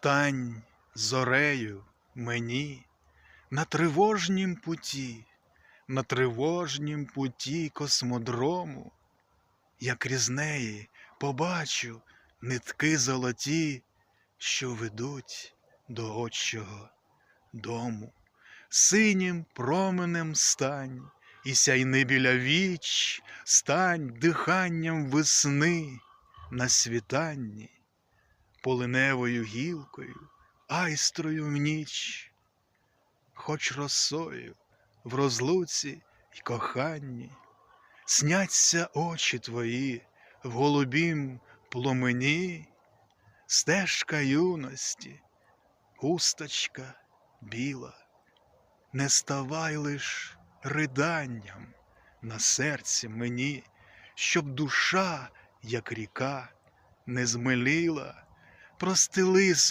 Стань зорею мені на тривожнім путі, на тривожнім путі космодрому, я крізь неї побачу нитки золоті, що ведуть до отчого дому. Синім променем стань, і сяйни біля віч, стань диханням весни на світанні, полиневою гілкою, айстрою в ніч, хоч росою в розлуці й коханні, сняться очі твої в голубім пломені, стежка юності, хусточка біла, не ставай лиш риданням на серці мені, щоб душа, як ріка, не змиліла, простили своє.